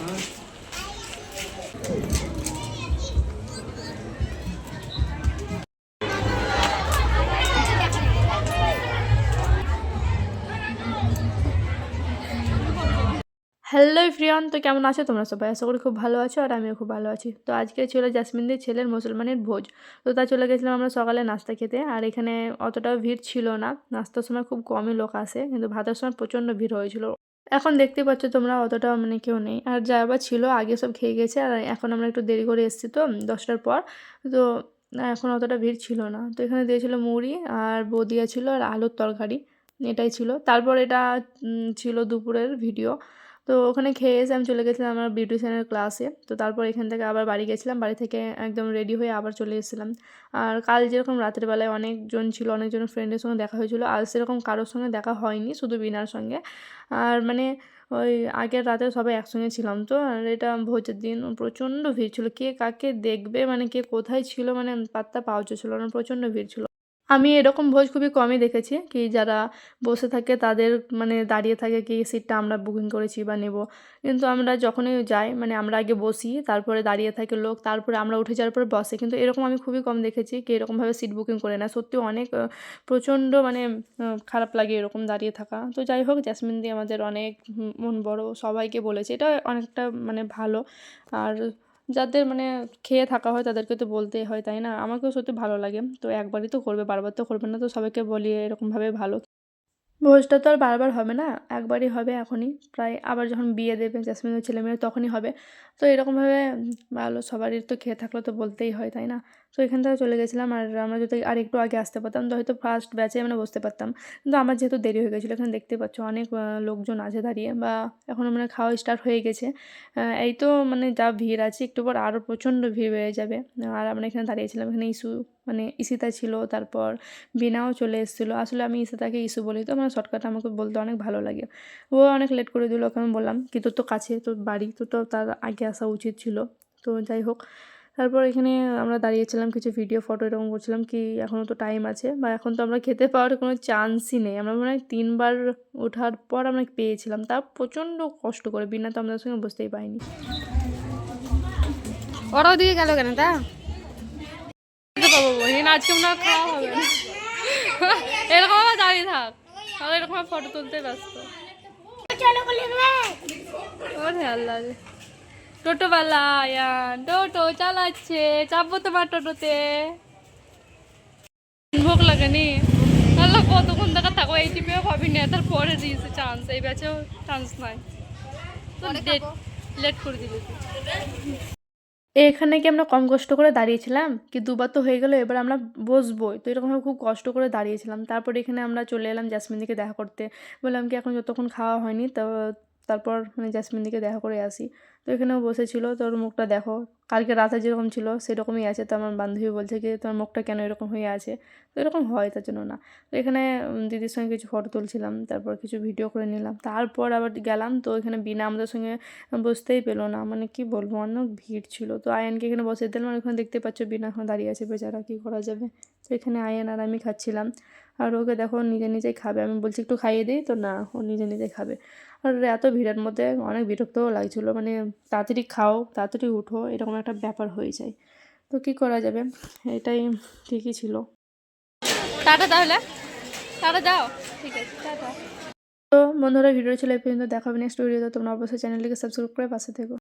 Hello ফ্রিয়ান তো কেমন আছো? তোমরা সবাই আশা করি খুব ভালো আছো আর আমিও খুব ভালো আছি। তো আজকে ছিল জাসমিনদের ছেলের মুসলমানের ভোজ। তো তা চলে গেছিলাম আমরা সকালে নাস্তা খেতে আর এখানে অতটাও ভিড় ছিল না। নাস্তার সময় খুব কমই লোক আসে, কিন্তু ভাতের সময় প্রচণ্ড ভিড় হয়েছিল। এখন দেখতে পাচ্ছ তোমরা অতটা মানে কেউ নেই। আর যা আবার ছিল আগে সব খেয়ে গেছে আর এখন আমরা একটু দেরি করে এসেছি তো দশটার পর। তো এখন অতটা ভিড় ছিল না। তো এখানে দিয়েছিল মুড়ি আর বদিয়া ছিল আর আলুর তরকারি, এটাই ছিল। তারপর এটা ছিল দুপুরের ভিডিও। তো ওখানে খেয়ে এসে আমি চলে গেছিলাম আমার বিউটিশিয়ানের ক্লাসে। তো তারপর এখান থেকে আবার বাড়ি গেছিলাম, বাড়ি থেকে একদম রেডি হয়ে আবার চলে এসেছিলাম। আর কাল যেরকম রাতের বেলায় অনেকজন ছিল, অনেকজন ফ্রেন্ডের সঙ্গে দেখা হয়েছিল আজ সেরকম কারোর সঙ্গে দেখা হয়নি, শুধু বিনার সঙ্গে। আর মানে ওই আগের রাতে সবাই একসঙ্গে ছিলাম তো, আর এটা ভোজের দিন, প্রচণ্ড ভিড় ছিল। কে কাকে দেখবে মানে কে কোথায় ছিল মানে পাত্তা পাওয়া যাচ্ছিল না, প্রচণ্ড ভিড় ছিল। আমি এরকম ভোজ খুবই কমই দেখেছি কি যারা বসে থাকে তাদের মানে দাঁড়িয়ে থাকে কি সিটটা আমরা বুকিং করেছি বা নেব। কিন্তু আমরা যখনই যাই মানে আমরা আগে বসি, তারপরে দাঁড়িয়ে থাকে লোক, তারপরে আমরা উঠে যাওয়ার পরে বসে। কিন্তু এরকম আমি খুবই কম দেখেছি কি এরকমভাবে সিট বুকিং করে না। সত্যি অনেক প্রচণ্ড মানে খারাপ লাগে এরকম দাঁড়িয়ে থাকা। তো যাই হোক জ্যাসমিন দি আমাদের অনেক মন বড় সবাইকে বলেছে। এটা অনেকটা মানে ভালো। আর যাদের মানে খেয়ে থাকা হয় তাদেরকে তো বলতেই হয়, তাই না? আমাকেও সত্যি ভালো লাগে। তো একবারই তো করবে, বারবার তো করবে না, তো সবাইকে বলি এরকমভাবে ভালো ভোজটা তো আর বারবার হবে না, একবারই হবে এখনই। প্রায় আবার যখন বিয়ে দেবে জ্যাসমিনের ছেলেমেয়ে তখনই হবে। তো এরকমভাবে ভালো, সবারই তো খেয়ে থাকলে তো বলতেই হয়, তাই না? তো এখান থেকে চলে গেছিলাম আর আমরা যদি আর একটু আগে আসতে পারতাম, তো হয়তো ফার্স্ট ব্যাচে মানে বসতে পারতাম। কিন্তু আমার যেহেতু দেরি হয়ে গেছিল, এখানে দেখতে পাচ্ছ অনেক লোকজন আছে দাঁড়িয়ে বা এখনও মানে খাওয়া স্টার্ট হয়ে গেছে। এই তো মানে যা ভিড় আছে, একটু পর আরও প্রচণ্ড ভিড় বেড়ে যাবে। আর আমরা এখানে দাঁড়িয়েছিলাম, এখানে ইস্যু মানে ইসিতা ছিল, তারপর বিনাও চলে এসেছিল। আসলে আমি ইসিতাকে ইস্যু বলি, তো মানে শর্টকাট আমাকে বলতে অনেক ভালো লাগে। ও অনেক লেট করে দিল, ওকে আমি বললাম কি, তোর তো কাছে, তোর বাড়ি তো তো তার আগে আসা উচিত ছিল। তো যাই হোক, তারপর এখানে আমরা দাঁড়িয়েছিলাম, কিছু ভিডিও ফটো এরকম করছিলাম কি এখনও তো টাইম আছে বা এখন তো আমরা খেতে পাওয়ার কোনো চান্সই নেই। আমরা মনে হয় তিনবার ওঠার পর আমরা পেয়েছিলাম, তা প্রচণ্ড কষ্ট করে, বিনা তো আমাদের সঙ্গে বসতেই পাইনি ওরা ওদিকে গেল কেন তা? পাবো বহিন আজকে মনে খাওয়া হবে না। এরকম আবার দাঁড়িয়ে থাক। তাহলে এরকম ফটো তুলতে ব্যস্ত। ওরে আল্লাহ রে। টোটোওয়ালা ইয়ান টোটো চালাচ্ছে চাপবো তোমার টোটোতে। ভোগ লাগেনি। আল্লাহ কতক্ষণ দেখা থাকব এই টিপেও ভাবি না তারপরে দিয়েছে চান্স এই ব্যাচেও চান্স নাই। তো লেট করে দিলে এখানে কি আমরা কম কষ্ট করে দাঁড়িয়েছিলাম? কি দুবার তো হয়ে গেলো, এবার আমরা বসবোই। তো এরকমভাবে খুব কষ্ট করে দাঁড়িয়েছিলাম। তারপর এখানে আমরা চলে এলাম জাসমিনদিকে দেখা করতে। বললাম কি, এখন যতক্ষণ খাওয়া হয়নি, তো তারপর মানে জাসমিনদিকে দেখা করে আসি। তো এখানেও বসেছিল, তোর মুখটা দেখো। কালকে রাতে যেরকম ছিল, সেরকমই আছে। তো আমার বান্ধবী বলছে কি তোমার মুখটা কেন এরকম হয়ে আছে? তো এরকম হয় তার জন্য না। তো এখানে দিদির সঙ্গে কিছু ফটো তুলছিলাম, তারপর কিছু ভিডিও করে নিলাম। তারপর আবার গেলাম, তো এখানে বিনা আমাদের সঙ্গে বসতেই পেল না। মানে কি বলব, অনেক ভিড় ছিল। তো আয়ানকে এখানে বসে দিলাম ওখানে দেখতে পাচ্ছ বিনা এখন দাঁড়িয়ে আছে বেচারা, কী করা যাবে? তো এখানে আয়ান আর আমি খাচ্ছিলাম। আর ওকে দেখো নিজে নিজেই খাবে। আমি বলছি একটু খাইয়ে দিই তো না ও নিজে নিজে খাবে। আর এত ভিড়ের মধ্যে অনেক বিরক্তও লাগছিল। মানে তাড়াতাড়ি খাও তাড়াতাড়ি উঠো এরকম একটা ব্যাপার হয়ে যায়। তো কী করা যাবে? এটাই ঠিকই ছিল। টাটা তাহলে। টাটা যাও ঠিক আছে টাটা। তো বন্ধুরা ভিডিও ছিল এই পর্যন্ত। দেখাবে নেক্সট ভিডিওতে তোমরা অবশ্যই চ্যানেলটিকে সাবস্ক্রাইব করে পাশে থেকো।